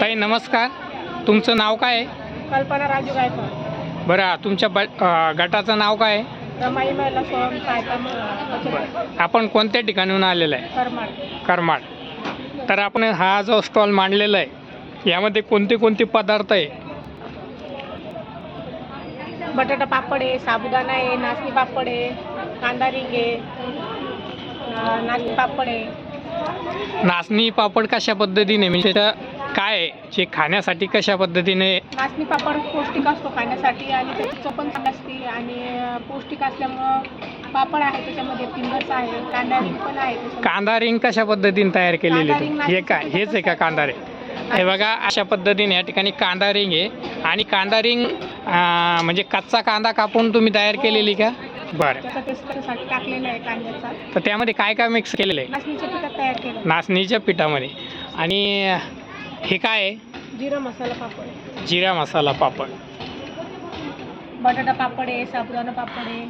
ताई नमस्कार. तुमचं नाव काय? आहे कल्पना राजू गायकवाड. बरं तुमच्या ब अ, गटाचं नाव काय? आहे रमाई महिला स्वयं सहायता बचत आपण कोणत्या ठिकाणून आलेलं आहे? करमाड करमाड तर आपण हा जो स्टॉल मांडलेला आहे यामध्ये कोणते कोणते पदार्थ आहे? बटाटा पापड आहे साबुदाणा आहे नाचणी पापड आहे कांदा रिंग आहे. पापड आहे. नाचणी पापड कशा पद्धतीने? म्हणजे काय आहे? जे खाण्यासाठी कशा पद्धतीने? नाचणी पापड पौष्टिक असतो खाण्यासाठी आणि त्याची चव पण चांगली असते. आणि पौष्टिक असल्यामुळं पापड आहे त्याच्यामध्ये फिंगर्स आहे कांदा रिंग पण आहे. कांदा रिंग कशा पद्धतीने तयार केलेली हे काय? हेच आहे का कांदा रिंग? हे बघा अशा पद्धतीने या ठिकाणी कांदा रिंग आहे. आणि कांदा रिंग अं, म्हणजे कच्चा कांदा कापून तुम्ही तयार केलेली का? बरं. त्याचा टाकलेला आहे कांद्याचा. तर त्यामध्ये काय काय मिक्स केलेलं आहे? नाचणीच्या पिठात तयार केलं नाचणीच्या पिठामध्ये. आणि हे काय आहे? जिरं मसाला पापड. जिरा मसाला पापड. बटाटा पापड आहे साबुदाणा पापड आहे.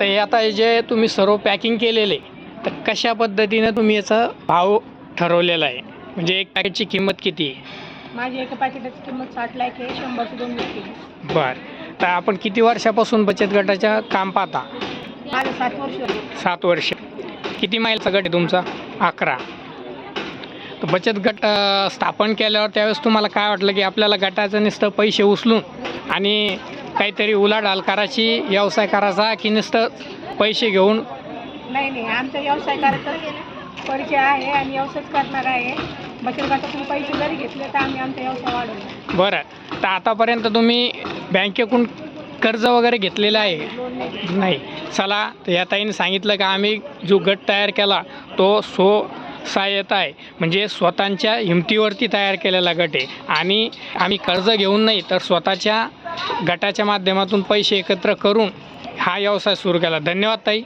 तर हे आता हे जे तुम्ही सर्व पॅकिंग केलेले तर कशा पद्धतीने तुम्ही याचा भाव ठरवलेला आहे? म्हणजे एक पॅकेटची किंमत किती आहे? माझी एका पॅकेटाची किंमत साठ लाख आहे शंभरचे दोन विकते बरं. तर आपण किती वर्षापासून बचत गटाच्या काम पाहता? माझं सात वर्ष. सात वर्ष. किती माईलचा गट आहे तुमचा? अकरा. तर बचत गट अ, स्थापन केल्यावर त्यावेळेस तुम्हाला काय वाटलं की आपल्याला गटाचं नुसतं पैसे उचलून आणि काहीतरी उलाढाल करायची व्यवसाय करायचा की नुसतं पैसे घेऊन? नाही नाही. आमचा व्यवसाय करायचा परिचय आहे आणि व्यवसायच करणार आहे. बचत गटातून पैसे जरी घेतले तर आम्ही आमचा व्यवसाय वाढवला बरं. तर आतापर्यंत तुम्ही बँकेकडून कर्ज वगैरे घेतलेलं आहे? नाही. नाही चला तर या ताईने सांगितलं का आम्ही जो गट तयार केला तो सो सहाय्यता आहे. म्हणजे स्वतःच्या हिमतीवरती तयार केलेला गट आहे. आणि आम्ही कर्ज घेऊन नाही तर स्वतःच्या गटाच्या माध्यमातून पैसे एकत्र करून हा व्यवसाय सुरू केला. धन्यवाद ताई.